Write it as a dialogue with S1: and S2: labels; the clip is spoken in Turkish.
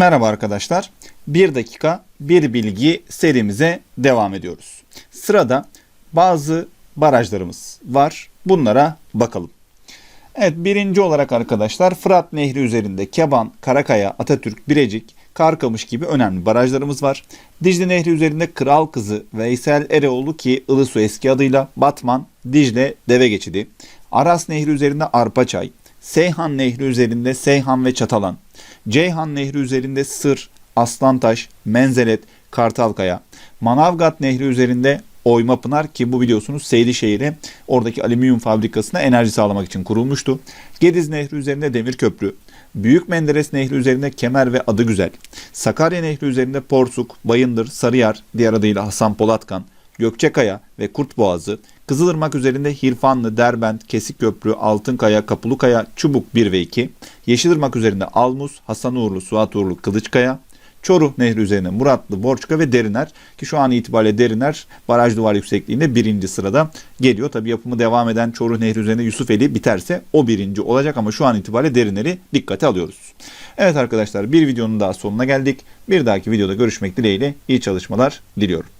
S1: Merhaba arkadaşlar. 1 dakika bir bilgi serimize devam ediyoruz. Sırada bazı barajlarımız var. Bunlara bakalım. Evet birinci olarak arkadaşlar Fırat Nehri üzerinde Keban, Karakaya, Atatürk, Birecik, Karkamış gibi önemli barajlarımız var. Dicle Nehri üzerinde Kral Kızı, Veysel Ereoğlu ki Ilısu eski adıyla Batman, Dicle Deve Geçidi. Aras Nehri üzerinde Arpaçay, Seyhan Nehri üzerinde Seyhan ve Çatalan, Ceyhan Nehri üzerinde Sır, Aslantaş, Menzelet, Kartalkaya, Manavgat Nehri üzerinde Oymapınar ki bu biliyorsunuz Seydişehir'e oradaki alüminyum fabrikasına enerji sağlamak için kurulmuştu. Gediz Nehri üzerinde Demir Köprü, Büyük Menderes Nehri üzerinde Kemer ve Adıgüzel, Sakarya Nehri üzerinde Porsuk, Bayındır, Sarıyer, diğer adıyla Hasan Polatkan, Gökçekaya ve Kurtboğazı, Kızılırmak üzerinde Hirfanlı, Derbent, Kesikköprü, Altınkaya, Kapulukaya, Çubuk 1 ve 2, Yeşilırmak üzerinde Almus, Hasan Uğurlu, Suat Uğurlu, Kılıçkaya, Çoruh Nehri üzerine Muratlı, Borçka ve Deriner ki şu an itibariyle Deriner baraj duvar yüksekliğinde birinci sırada geliyor. Tabi yapımı devam eden Çoruh Nehri üzerinde Yusufeli biterse o birinci olacak ama şu an itibariyle Deriner'i dikkate alıyoruz. Evet arkadaşlar bir videonun daha sonuna geldik. Bir dahaki videoda görüşmek dileğiyle iyi çalışmalar diliyorum.